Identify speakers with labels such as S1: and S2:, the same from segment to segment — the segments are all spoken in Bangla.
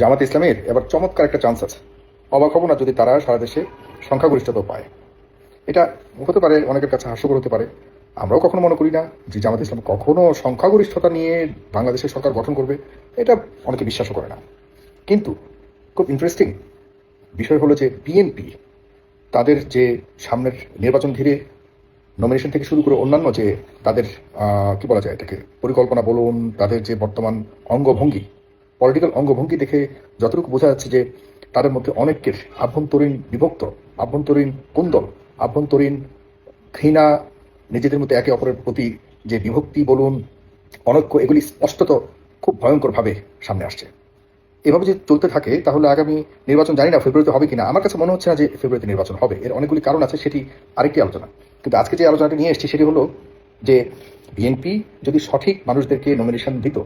S1: জামাত ইসলামের এবার চমৎকার একটা চান্স আছে। অবাক হব না যদি তারা সারা দেশে সংখ্যাগরিষ্ঠতা পায়। এটা হতে পারে, অনেকের কাছে হাস্যকর হতে পারে। আমরাও কখনো মনে করি না যে জামাত ইসলাম কখনো সংখ্যাগরিষ্ঠতা নিয়ে বাংলাদেশের সরকার গঠন করবে, এটা অনেকে বিশ্বাসও করে না। কিন্তু খুব ইন্টারেস্টিং বিষয় হলো যে বিএনপি তাদের যে সামনের নির্বাচন ঘিরে নমিনেশন থেকে শুরু করে অন্যান্য যে তাদের কি বলা যায় এটাকে, পরিকল্পনা বলুন, তাদের যে বর্তমান অঙ্গভঙ্গি পলিটিক্যাল অঙ্গভঙ্গি দেখে যতটুকু বোঝা যাচ্ছে যে তাদের মধ্যে অনেকের আভ্যন্তরীণ বিভক্ত, আভ্যন্তরীণ কুন্দল আভ্যন্তরীণ ঘৃণা, নিজেদের মধ্যে একে অপরের প্রতি যে বিভক্তি বলুন, অনৈক্য, এগুলি স্পষ্টত খুব ভয়ঙ্করভাবে সামনে আসছে। এভাবে যদি চলতে থাকে, তাহলে আগামী নির্বাচন জানি না ফেব্রুয়ারিতে হবে কিনা। আমার কাছে মনে হচ্ছে না যে ফেব্রুয়ারিতে নির্বাচন হবে। এর অনেকগুলি কারণ আছে, সেটি আরেকটি আলোচনা। কিন্তু আজকে যে আলোচনাটি নিয়ে এসেছি, সেটি হলো যে বিএনপি যদি সঠিক মানুষদেরকে নমিনেশন দিত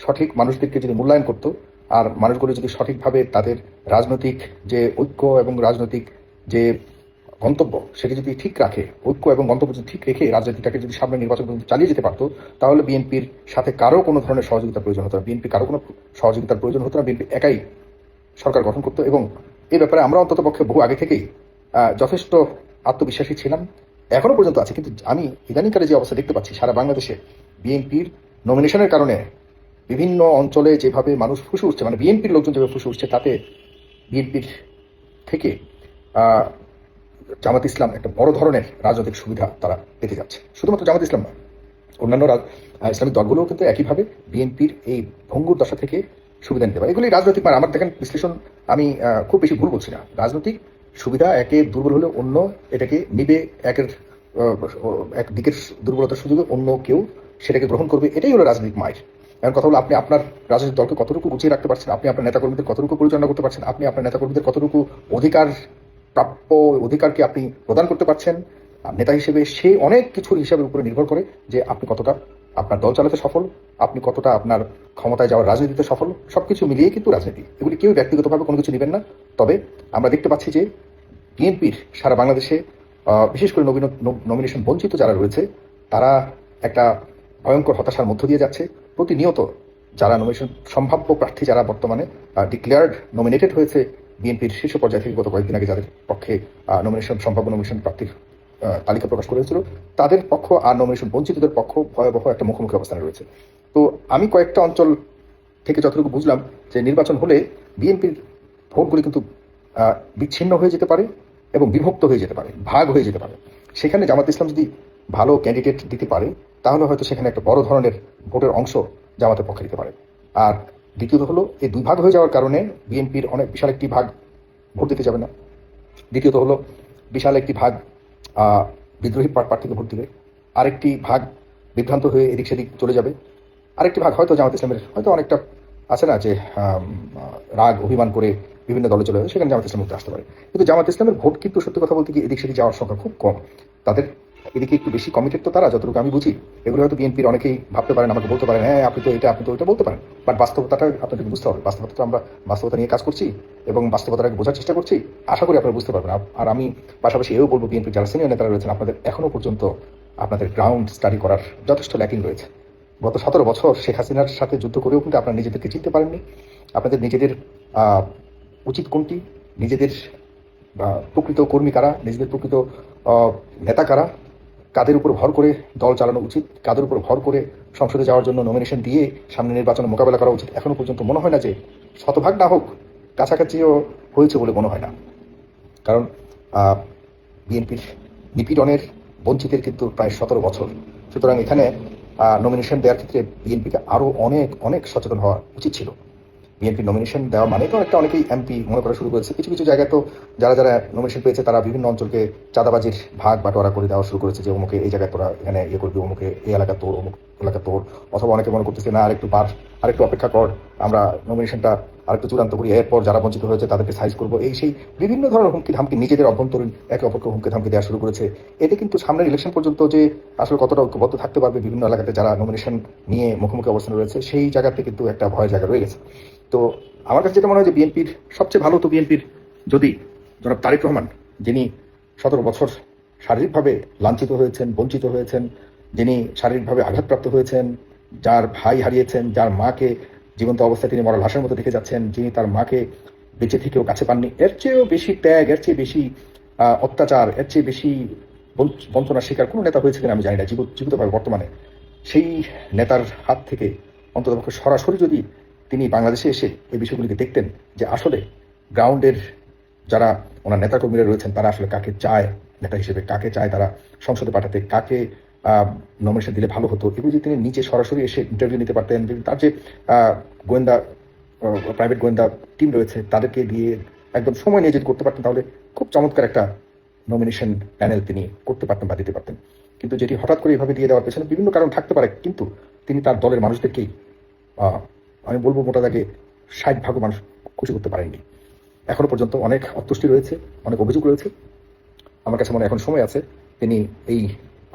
S1: সঠিক মানুষদেরকে যদি মূল্যায়ন করত, আর মানুষগুলো যদি সঠিকভাবে তাদের রাজনৈতিক যে ঐক্য এবং রাজনৈতিক যে গন্তব্য, সেটি যদি ঠিক রাখে, ঐক্য এবং গন্তব্য যদি ঠিক রেখে রাজনীতিটাকে যদি সামনে নির্বাচন পর্যন্ত চালিয়ে যেতে পারতো, তাহলে বিএনপির সাথে কারও কোনো ধরনের সহযোগিতার প্রয়োজন হতো না। বিএনপি কারও কোনো সহযোগিতার প্রয়োজন হতো না। বিএনপি একাই সরকার গঠন করতো এবং এই ব্যাপারে আমরা অন্তত পক্ষে বহু আগে থেকেই যথেষ্ট আত্মবিশ্বাসী ছিলাম। এখনও পর্যন্ত আছে, কিন্তু আমি ইদানিংকালে যে অবস্থা দেখতে পাচ্ছি, সারা বাংলাদেশে বিএনপির নমিনেশনের কারণে বিভিন্ন অঞ্চলে যেভাবে মানুষ ফুসে উঠছে মানে বিএনপির লোকজন যেভাবে ফুসে উঠছে, তাতে বিএনপির থেকে জামাত ইসলাম একটা বড় ধরনের রাজনৈতিক সুবিধা তারা পেতে যাচ্ছে। শুধুমাত্র জামাত ইসলাম নয় অন্যান্য ইসলামিক দলগুলোও কিন্তু একইভাবে বিএনপির এই ভঙ্গুর দশা থেকে সুবিধা নিতে পারে। এগুলি রাজনৈতিক মানে আমার দেখেন বিশ্লেষণ, আমি খুব বেশি ভুল বলছি না। রাজনৈতিক সুবিধা একে দুর্বল হলে অন্য, এটাকে নিবে একের এক দিকের দুর্বলতার সুযোগে অন্য কেউ সেটাকে গ্রহণ করবে, এটাই হলো রাজনৈতিক মায়ের এখন কথা হলো আপনি আপনার রাজনৈতিক দলকে কতটুকু গুছিয়ে রাখতে পারছেন? আপনি আপনার নেতাকর্মীদের কতটুকু পরিচালনা করতে পারছেন? আপনি আপনার নেতাকর্মীদের কতটুকু অধিকার, প্রাপ্য অধিকারকে আপনি প্রদান করতে পারছেন? নেতা হিসেবে সে অনেক কিছুর হিসাবের উপরে নির্ভর করে যে আপনি কতটা আপনার দল চালাতে সফল, আপনি কতটা আপনার ক্ষমতায় যাওয়ার রাজনীতিতে সফল সব কিছু মিলিয়ে কিন্তু রাজনীতি। এগুলি কেউ ব্যক্তিগতভাবে কোনো কিছু নেবেন না। তবে আমরা দেখতে পাচ্ছি যে বিএনপির সারা বাংলাদেশে বিশেষ করে নবীন নমিনেশন বঞ্চিত যারা রয়েছে, তারা একটা ভয়ঙ্কর হতাশার মধ্য দিয়ে যাচ্ছে। প্রতিনিয়ত যারা নমিনেশন সম্ভাব্য প্রার্থী যারা বর্তমানে ডিক্লেয়ার্ড নমিনেটেড হয়েছে বিএনপির শীর্ষ পর্যায়ে থেকে গত কয়েকদিন আগে যাদের পক্ষে নমিনেশন সম্ভাব্য নমিনেশন প্রার্থীর তালিকা প্রকাশ করা হয়েছিল, তাদের পক্ষ আর নমিনেশন বঞ্চিতদের পক্ষ ভয়াবহ একটা মুখোমুখি অবস্থানে রয়েছে। তো আমি কয়েকটা অঞ্চল থেকে যতটুকু বুঝলাম যে নির্বাচন হলে বিএনপির ভোটগুলি কিন্তু বিচ্ছিন্ন হয়ে যেতে পারে এবং বিভক্ত হয়ে যেতে পারে, ভাগ হয়ে যেতে পারে। সেখানে জামাত ইসলাম যদি ভালো ক্যান্ডিডেট দিতে পারে তাহলে হয়তো সেখানে একটা বড় ধরনের ভোটের অংশ জামাতের পক্ষে দিতে পারে। আর দ্বিতীয়ত হলো, এই দুই ভাগ হয়ে যাওয়ার কারণে বিএনপির অনেক বিশাল একটি ভাগ ভোট দিতে যাবে না। দ্বিতীয়ত হলো, বিশাল একটি ভাগ বিদ্রোহী প্রা- প্রার্থীকে ভোট দিবে। আরেকটি ভাগ বিভ্রান্ত হয়ে এদিক সেদিক চলে যাবে। আরেকটি ভাগ হয়তো জামাত ইসলামের হয়তো অনেকটা আছে না যে রাগ, অভিমান করে বিভিন্ন দলে চলে যাবে, সেখানে জামাত ইসলাম আসতে পারে। কিন্তু জামাত ইসলামের ভোট কিন্তু সত্যি কথা বলতে গিয়ে এদিক সেদিক যাওয়ার সংখ্যা খুব কম। তাদের এদিকে একটু বেশি কমিটেড তো তারা, যতটুকু আমি বুঝি। এগুলো হয়তো বিএনপির অনেকেই ভাবতে পারেন, আমাকে বলতে পারেন হ্যাঁ আপনি তো এটা, আপনি তো ওইটা বলতে পারেন। বাট বাস্তবতাটা আপনাদেরকে বুঝতে হবে। বাস্তবতা তো আমরা, বাস্তবতা নিয়ে কাজ করছি এবং বাস্তবতাটাকে বোঝার চেষ্টা করছি। আশা করি আপনারা বুঝতে পারবেন। আর- আমি পাশাপাশি এও বলব বিএনপির যারা সিনিয়র নেতারা রয়েছেন, আপনাদের এখনও পর্যন্ত আপনাদের গ্রাউন্ড স্টাডি করার যথেষ্ট ল্যাকিং রয়েছে। গত সতেরো বছর শেখ হাসিনার সাথে যুদ্ধ করেও কিন্তু আপনারা নিজেদেরকে চিনতে পারেননি। আপনাদের নিজেদের উচিত কোনটি? নিজেদের প্রকৃত কর্মী কারা? নিজেদের প্রকৃত নেতা কারা? কাদের উপর ভর করে দল চালানো উচিত, কাদের উপর ভর করে সংসদে যাওয়ার জন্য নমিনেশন দিয়ে সামনে নির্বাচন মোকাবেলা করা উচিত। এখনও পর্যন্ত মনে হয় না যে শতভাগ না হোক, কাছাকাছিও হয়েছে বলে মনে হয় না। কারণ বিএনপির নিপীড়নের বঞ্চিতের কিন্তু প্রায় সতেরো বছর। সুতরাং এখানে নমিনেশন দেওয়ার ক্ষেত্রে বিএনপিকে আরও অনেক অনেক সচেতন হওয়া উচিত ছিল। বিএনপি নমিনেশন দেওয়া মানে তো একটা অনেকেই এমপি মনে করা শুরু করেছে। কিছু কিছু জায়গায় তো যারা যারা নমিনেশন পেয়েছে তারা বিভিন্ন অঞ্চলকে চাঁদাবাজির ভাগ বাটোয়ারা করে দেওয়া শুরু করেছে যে অমুকে এই জায়গায় তোরা এখানে ইয়ে করবি, অমুকে এই এলাকা তোর, অমুক এলাকা তোর। অথবা অনেকে মনে করতেছে, না, আরেকটু বার, আরেকটু অপেক্ষা কর, আমরা নমিনেশনটা আরেকটু চূড়ান্ত করি। এরপর যারা বঞ্চিত হয়েছে, তাদেরকে সাইজ করব। এই সেই বিভিন্ন ধরনের হুমকি ধামকি নিজেদের অভ্যন্তরীণ একে অপরকে হুমকি ধামকি দেওয়া শুরু করেছে। এতে কিন্তু সামনের ইলেকশন পর্যন্ত যে আসলে কতটা ঐক্যবদ্ধ থাকতে পারবে বিভিন্ন এলাকাতে যারা নমিনেশন নিয়ে মুখোমুখি অবস্থান রয়েছে, সেই জায়গাতে কিন্তু একটা ভয় জায়গা রয়ে গেছে। তো আমার কাছে যেটা মনে হয় যে বিএনপির সবচেয়ে ভালো তো বিএনপির যদি জনাব তারেক রহমান, যিনি সতেরো বছর শারীরিকভাবে লাঞ্ছিত হয়েছেন, বঞ্চিত হয়েছেন, যিনি শারীরিকভাবে আঘাতপ্রাপ্ত হয়েছেন, যার ভাই হারিয়েছেন, যার মাকে জীবন্ত অবস্থায় তিনি মরা লাশের মতো দেখে যাচ্ছেন, যিনি তার মাকে বেঁচে থেকেও কাছে পাননি। এর চেয়েও বেশি ত্যাগ, এর চেয়ে বেশি অত্যাচার, এর চেয়ে বেশি বঞ্চ- বঞ্চনার শিকার কোনো নেতা হয়েছে কিনা আমি জানি না। জীবিত জীবিতভাবে বর্তমানে সেই নেতার হাত থেকে অন্ততপক্ষে সরাসরি যদি তিনি বাংলাদেশে এসে এই বিষয়গুলিকে দেখতেন যে আসলে গ্রাউন্ডের যারা ওনার নেতাকর্মীরা রয়েছেন, তারা আসলে কাকে চায়, নেতা হিসেবে কাকে চায়, তারা সংসদে পাঠাতে কাকে নমিনেশন দিলে ভালো হতো। এগুলো যদি তিনি নিচে সরাসরি এসে ইন্টারভিউ নিতে পারতেন তার যে গোয়েন্দা প্রাইভেট গোয়েন্দা টিম রয়েছে, তাদেরকে দিয়ে একদম সময় নিয়ে যদি করতে পারতেন, তাহলে খুব চমৎকার একটা নমিনেশন প্যানেল তিনি করতে পারতেন বা দিতে পারতেন। কিন্তু যেটি হঠাৎ করে এভাবে দিয়ে দেওয়ার পেছনে বিভিন্ন কারণ থাকতে পারে, কিন্তু তিনি তার দলের মানুষদেরকেই আমি বলব মোটা দাগে ষাট ভাগ মানুষ খুশি করতে পারেননি। এখনও পর্যন্ত অনেক অতুষ্টি রয়েছে, অনেক অভিযোগ রয়েছে। আমার কাছে মনে এখন সময় আছে, তিনি এই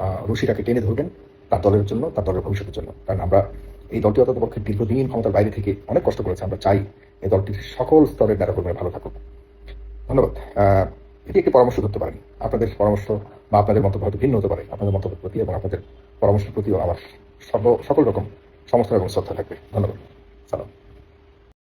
S1: রশিটাকে টেনে ধরবেন তার দলের জন্য, তার দলের ভবিষ্যতের জন্য। কারণ আমরা এই দলটি অন্তত পক্ষে দীর্ঘদিন ক্ষমতার বাইরে থেকে অনেক কষ্ট করেছে। আমরা চাই এই দলটির সকল স্তরের নেতাকর্মীরা ভালো থাকুক। ধন্যবাদ। এটি একটি পরামর্শ ধরতে পারেন আপনাদের পরামর্শ বা আপনাদের মন্তব্য হয়তো ভিন্ন হতে পারে। আপনাদের মন্তব্যের প্রতি এবং আপনাদের পরামর্শের প্রতিও আমার সর্ব সকল রকম সমস্ত রকম শ্রদ্ধা থাকবে। ধন্যবাদ। সালাম।